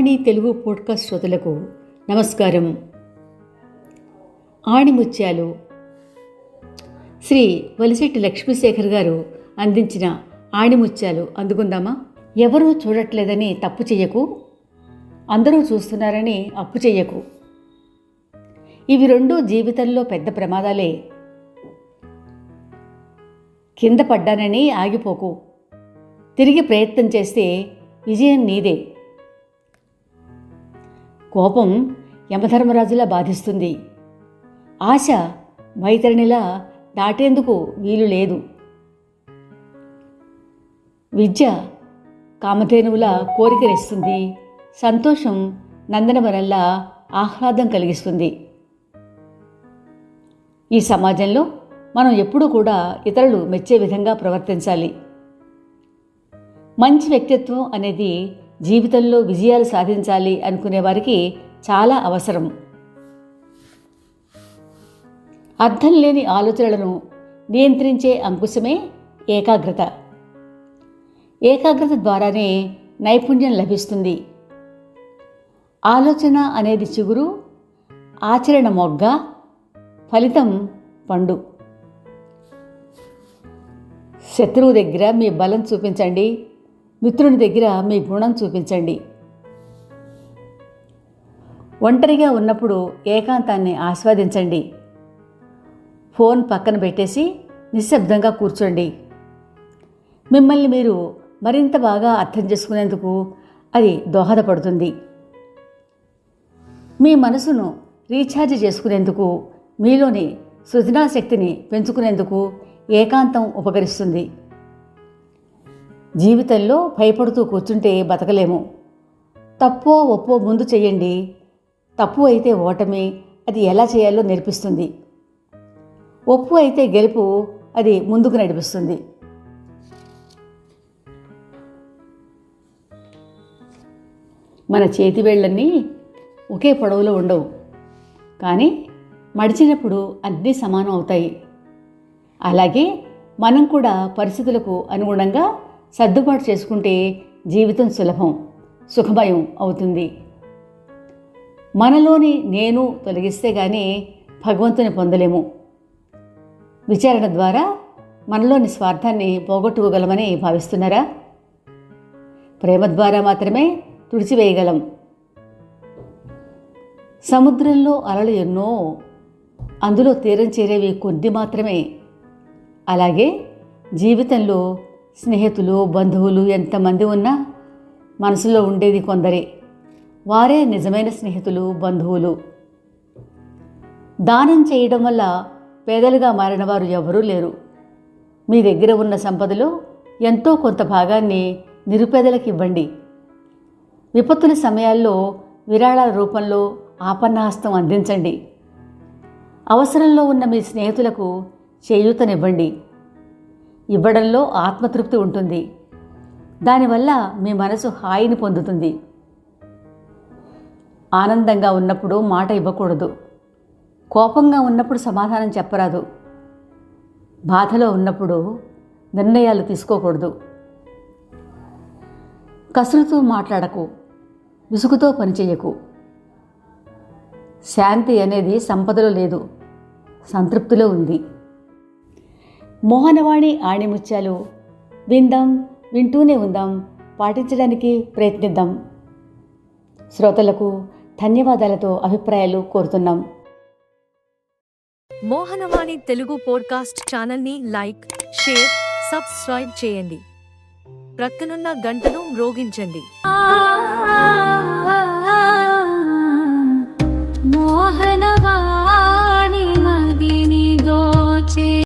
Aani Telugu podcast శ్రోతలకు నమస్కారం. ఆణిముత్యాలు శ్రీ వలిశెట్టి లక్ష్మీశేఖర్ గారు అందించిన ఆణిముత్యాలు అందుకుందామా? ఎవరూ చూడట్లేదని తప్పు చెయ్యకు అందరూ చూస్తున్నారని అప్పు చెయ్యకు. ఇవి రెండు జీవితంలో పెద్ద ప్రమాదాలే. కింద పడ్డానని ఆగిపోకు. తిరిగి ప్రయత్నం చేస్తే విజయం నీదే. కోపం యమధర్మరాజులా బాధిస్తుంది. ఆశ వైతరణిలా దాటేందుకు వీలు లేదు. విద్య కామధేనువుల కోరికనిస్తుంది సంతోషం నందనవరల్లా ఆహ్లాదం కలిగిస్తుంది. ఈ సమాజంలో మనం ఎప్పుడూ కూడా ఇతరులు మెచ్చే విధంగా ప్రవర్తించాలి. మంచి వ్యక్తిత్వం అనేది జీవితంలో విజయాలు సాధించాలి అనుకునే వారికి చాలా అవసరం. అర్థం లేని ఆలోచనలను నియంత్రించే అంకుశమే ఏకాగ్రత. ఏకాగ్రత ద్వారానే నైపుణ్యం లభిస్తుంది. ఆలోచన అనేది చిగురు ఆచరణ మొగ్గ ఫలితం పండు. శత్రువు దగ్గర మీ బలం చూపించండి. మిత్రుని దగ్గర మీ గుణం చూపించండి. ఒంటరిగా ఉన్నప్పుడు ఏకాంతాన్ని ఆస్వాదించండి. ఫోన్ పక్కన పెట్టేసి నిశ్శబ్దంగా కూర్చోండి. మిమ్మల్ని మీరు మరింత బాగా అర్థం చేసుకునేందుకు అది దోహదపడుతుంది. మీ మనసును రీఛార్జ్ చేసుకునేందుకు మీలోని సృజనాశక్తిని పెంచుకునేందుకు ఏకాంతం ఉపకరిస్తుంది. జీవితంలో భయపడుతూ కూర్చుంటే బతకలేము. తప్పో ఒప్పో ముందు చేయండి తప్పు అయితే ఓటమి అది ఎలా చేయాలో నేర్పిస్తుంది. ఒప్పు అయితే గెలుపు అది ముందుకు నడిపిస్తుంది. మన చేతి వేళ్ళన్నీ ఒకే పొడవులో ఉండవు. కానీ మడిచినప్పుడు అన్నీ సమానం అవుతాయి. అలాగే మనం కూడా పరిస్థితులకు అనుగుణంగా సర్దుబాటు చేసుకుంటే జీవితం సులభం సుఖమయం అవుతుంది. మనలోని నేను తొలగిస్తే కానీ భగవంతుని పొందలేము. విచారణ ద్వారా మనలోని స్వార్థాన్ని పోగొట్టుకోగలమని భావిస్తున్నారా? ప్రేమ ద్వారా మాత్రమే తుడిచివేయగలం. సముద్రంలో అలలు ఎన్నో అందులో తీరం చేరేవి కొద్ది మాత్రమే. అలాగే జీవితంలో స్నేహితులు బంధువులు ఎంతమంది ఉన్నా మనసులో ఉండేది కొందరే. వారే నిజమైన స్నేహితులు బంధువులు. దానం చేయడం వల్ల పేదలుగా మారినవారు ఎవరూ లేరు. మీ దగ్గర ఉన్న సంపదలో ఎంతో కొంత భాగాన్ని నిరుపేదలకు ఇవ్వండి. విపత్తుల సమయాల్లో విరాళాల రూపంలో ఆపన్నహస్తం అందించండి. అవసరంలో ఉన్న మీ స్నేహితులకు చేయూతనివ్వండి. ఇవ్వడంలో ఆత్మతృప్తి ఉంటుంది. దానివల్ల మీ మనసు హాయిని పొందుతుంది. ఆనందంగా ఉన్నప్పుడు మాట ఇవ్వకూడదు. కోపంగా ఉన్నప్పుడు సమాధానం చెప్పరాదు. బాధలో ఉన్నప్పుడు నిర్ణయాలు తీసుకోకూడదు. కసురుతూ మాట్లాడకు. విసుగుతో పనిచేయకు. శాంతి అనేది సంపదలో లేదు. సంతృప్తిలో ఉంది. మోహనవాణి ఆణిముత్యాలు. విందాం వింటూనే ఉందాం పాటించడానికి ప్రయత్నిద్దాం. శ్రోతలకు ధన్యవాదాలతో అభిప్రాయాలు కోరుతున్నాం. మోహనవాణి తెలుగు పోడ్కాస్ట్ ఛానల్ని లైక్ షేర్ సబ్స్క్రైబ్ చేయండి. ప్రక్కనున్న గంటను మ్రోగించండి. ఆ